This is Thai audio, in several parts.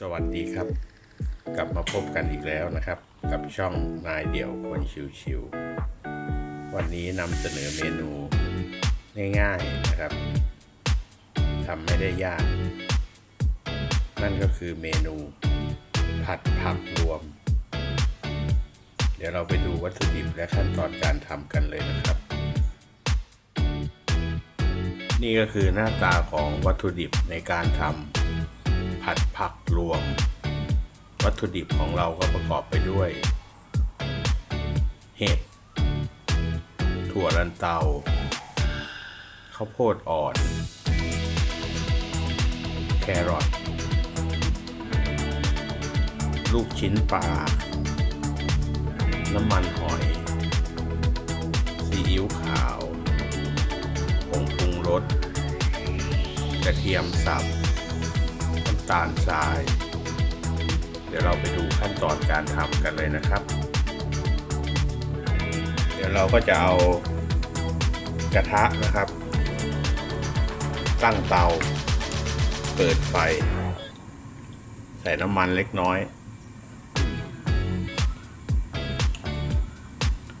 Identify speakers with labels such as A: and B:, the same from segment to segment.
A: สวัสดีครับ กลับมาพบกันอีกแล้วนะครับ กับช่องนายเดี่ยวคนชิวๆวันนี้นำเสนอเมนูง่ายๆนะครับทำไม่ได้ยาก นั่นก็คือเมนู ผัดผักรวม เดี๋ยวเราไปดูวัตถุดิบและขั้นตอนการทำกันเลยนะครับ นี่ก็คือหน้าตาของวัตถุดิบในการทำ ผัดผักรวม วัตถุดิบของเราก็ประกอบไปด้วย เห็ด ถั่วลันเตา ข้าวโพดอ่อน แครอท ลูกชิ้นปลา น้ำมันหอยซีอิ๊วขาวผงปรุงรสกระเทียมสับำตาลทราย เดี๋ยวเราไปดูขั้นตอนการทำกันเลยนะครับ เดี๋ยวเราก็จะเอากระทะนะครับ ตั้งเตา เปิดไฟ ใส่น้ำมันเล็กน้อย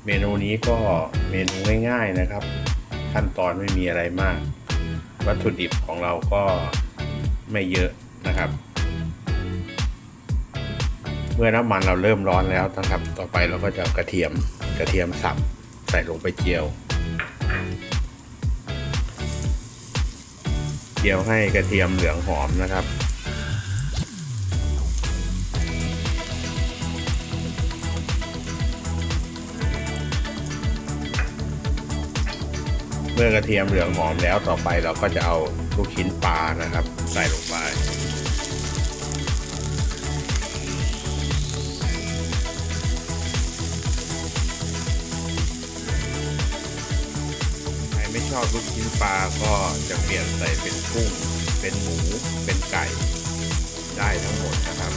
A: เมนูนี้ก็เมนูง่ายๆนะครับ ขั้นตอนไม่มีอะไรมาก วัตถุดิบของเราก็ไม่เยอะ นะครับ เมื่อน้ำมันเราเริ่มร้อนแล้วนะครับ ต่อไปเราก็จะกระเทียมกระเทียมสับใส่ลงไปเจียวเจียวให้กระเทียมเหลืองหอมนะครับ เมื่อกระเทียมเหลืองหอมแล้วต่อไปเราก็จะเอาลูกชิ้นปลานะครับ ใส่ลงไป ชอบลูกชิ้นปลาก็จะเปลี่ยนใส่เป็นกุ้ง เป็นหมู เป็นไก่ ได้ทั้งหมดนะครับ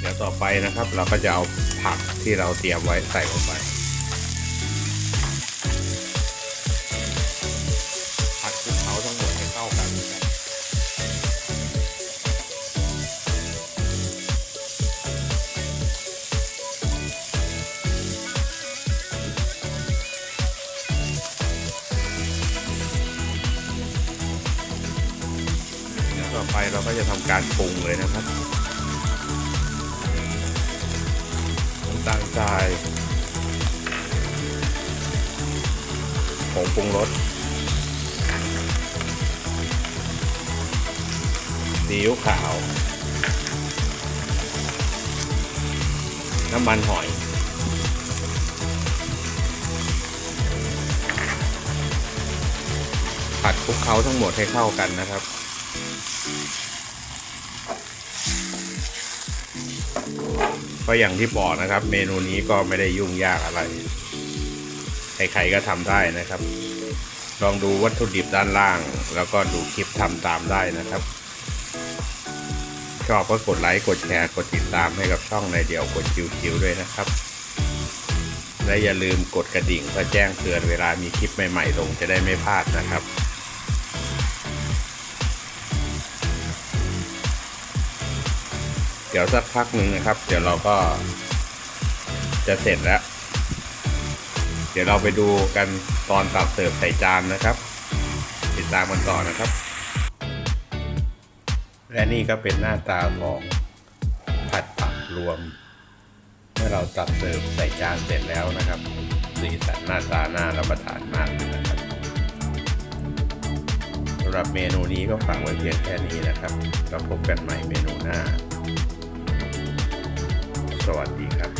A: เดี๋ยวต่อไปนะครับเราก็จะเอาผักที่เราเตรียมไว้ใส่ลงไป อไปเราก็จะทำการปรุงเลยนะครับน้ำตาลทรายผงปรุงรสซีอิ๊วขาว น้ำมันหอยผัดคลุกเคล้าทั้งหมดให้เข้ากันนะครับ ก็อย่างที่บอกนะครับ เมนูนี้ก็ไม่ได้ยุ่งยากอะไร ใครๆก็ทำได้นะครับ ลองดูวัตถุดิบด้านล่าง แล้วก็ดูคลิปทำตามได้นะครับ ชอบก็กดไลค์กดแชร์กดติดตามให้กับช่องในเดียวกดคิวๆด้วยนะครับ และอย่าลืมกดกระดิ่งเพื่อแจ้งเตือนเวลามีคลิปใหม่ๆลงจะได้ไม่พลาดนะครับ ดี๋ยวสักพักหนึ่งนะครับ เดี๋ยวเราก็ จะเสร็จแล้ว เดี๋ยวเราไปดูกันตอนตักเสิร์ฟใส่จานนะครับ ติดตามกันต่อนะครับ และนี่ก็เป็นหน้าตาของผัดผักรวม เมื่อเราตักเสิร์ฟใส่จานเสร็จแล้วนะครับสีสันหน้าตาหน่ารับประทานมากเลยนะครับสำหรับเมนูนี้ก็ฝากไว้เพียงแค่นี้นะครับ เราพบกันใหม่เมนูหน้า สวัสดีครับ